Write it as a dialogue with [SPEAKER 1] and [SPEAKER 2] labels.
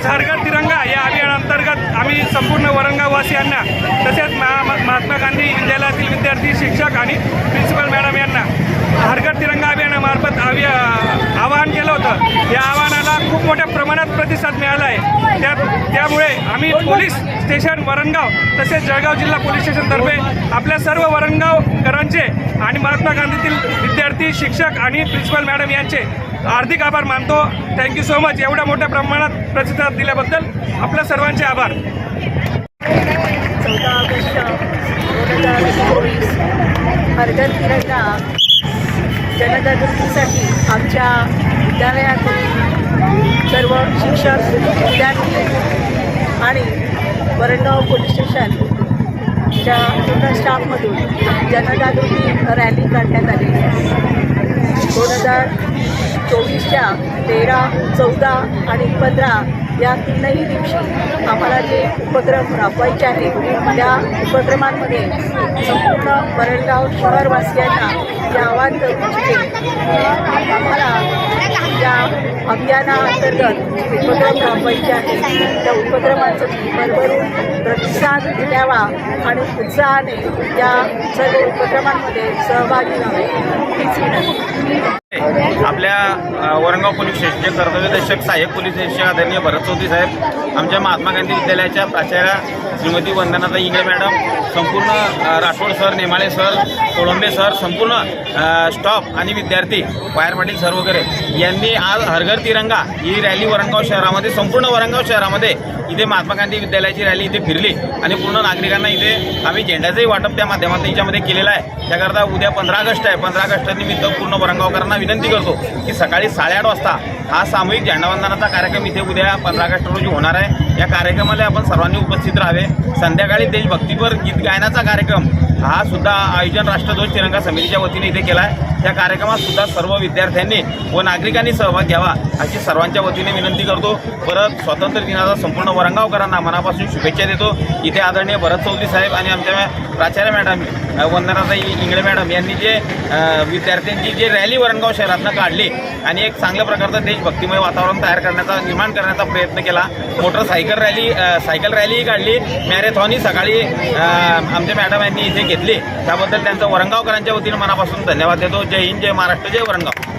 [SPEAKER 1] आज हरघर तिरंगा या अभियानांतर्गत आम्ही संपूर्ण वरंगावासियांना तसेच महा महात्मा गांधी विद्यालयातील विद्यार्थी शिक्षक आणि प्रिन्सिपल मॅडम यांना हरघर तिरंगा अभियानामार्फत आव्य आवाहन केलं होतं. या आव्हानाला खूप मोठ्या प्रमाणात प्रतिसाद मिळाला आहे त्या त्यामुळे आम्ही पोलीस स्टेशन वरणगाव तसेच जळगाव जिल्हा पोलीस स्टेशनतर्फे आपल्या सर्व वरणगावकरांचे आणि महात्मा गांधीतील विद्यार्थी शिक्षक आणि प्रिन्सिपल मॅडम यांचे हार्दिक आभार मानतो. थँक्यू सो मच एवढ्या मोठ्या प्रमाणात प्रतिसाद दिल्याबद्दल आपल्या सर्वांचे आभार.
[SPEAKER 2] चौदा ऑगस्ट दोन हजार चोवीस तिरंगा जनजागृतीसाठी आमच्या विद्यालयातील सर्व शिक्षक विद्यार्थी आणि वरणगाव पोलीस स्टेशनच्या पूर्ण स्टाफमधून जनजागृती रॅली काढण्यात आली. दोन हजार चोवीसच्या तेरा चौदा आणि पंधरा या तीनही दिवशी आम्हाला जे उपक्रम राबवायचे आहेत त्या उपक्रमांमध्ये संपूर्ण वरणगाव शहरवासियांना जे आवाहन करू इच्छिते आम्हाला या अभियानाअंतर्गत उपक्रम राबवायचे आहेत त्या उपक्रमांचं भरभरून प्रतिसाद द्यावा आणि उत्साहाने या सर्व उपक्रमांमध्ये सहभागी व्हावे
[SPEAKER 3] आपल्या औरंगाबाद वरंगाव पोलीस स्टेशनचे कर्तव्यदर्शक सहाय्यक पोलीस निरीक्षक आदरणीय भरत चौधरी साहेब आमच्या महात्मा गांधी विद्यालयाच्या प्राचार्या श्रीमती वंदनाता इंगळे मॅडम संपूर्ण Rathod sir Nemale sir Kolambe sir संपूर्ण स्टॉफ आणि विद्यार्थी वायर पाटील सर वगैरे यांनी आज हरघर तिरंगा ही रॅली वरणगाव शहरामध्ये संपूर्ण वरणगाव शहरामध्ये इथे महात्मा गांधी विद्यालयाची रॅली इथे फिरली आणि पूर्ण नागरिकांना इथे आम्ही झेंड्याचंही वाटप त्या माध्यमातून याच्यामध्ये केलेलं आहे. त्याकरता उद्या पंधरा ऑगस्ट आहे. पंधरा ऑगस्ट निमित्त पूर्ण वरंगावकरांना विनंती करतो की सकाळी साडेआठ वाजता हा सामूहिक झेंडावंदनाचा कार्यक्रम इथे उद्या पंधरा ऑगस्ट रोजी होणार आहे. या कार्यक्रमाला आपण सर्वांनी उपस्थित राहावे. संध्याकाळी देशभक्तीपर गीत गायनाचा कार्यक्रम हा सुद्धा आयोजन राष्ट्रध्वज तिरंगा समितीच्या वतीने इथे केला आहे त्या कार्यक्रमात सुद्धा सर्व विद्यार्थ्यांनी व नागरिकांनी सहभाग घ्यावा अशी सर्वांच्या वतीने विनंती करतो. परत स्वातंत्र्य दिनाचा संपूर्ण वरंगावकरांना मनापासून शुभेच्छा देतो. इथे आदरणीय भरत चौधरी साहेब आणि आमच्या प्राचार्य मॅडम वंदनाताई इंगळे मॅडम यांनी जे विद्यार्थ्यांची जे रॅली वरणगाव शहरातनं काढली आणि एक चांगल्या प्रकारचं देशभक्तिमय वातावरण तयार करण्याचा निर्माण करण्याचा प्रयत्न केला. मोटरसायकल रॅली सायकल रॅलीही काढली. मॅरेथॉनही सकाळी आमच्या मॅडम यांनी इथे घेतली. त्याबद्दल त्यांचं वरंगावकरांच्या वतीनं मनापासून धन्यवाद देतो. जय हिंद जय महाराष्ट्र जय वरंगाव.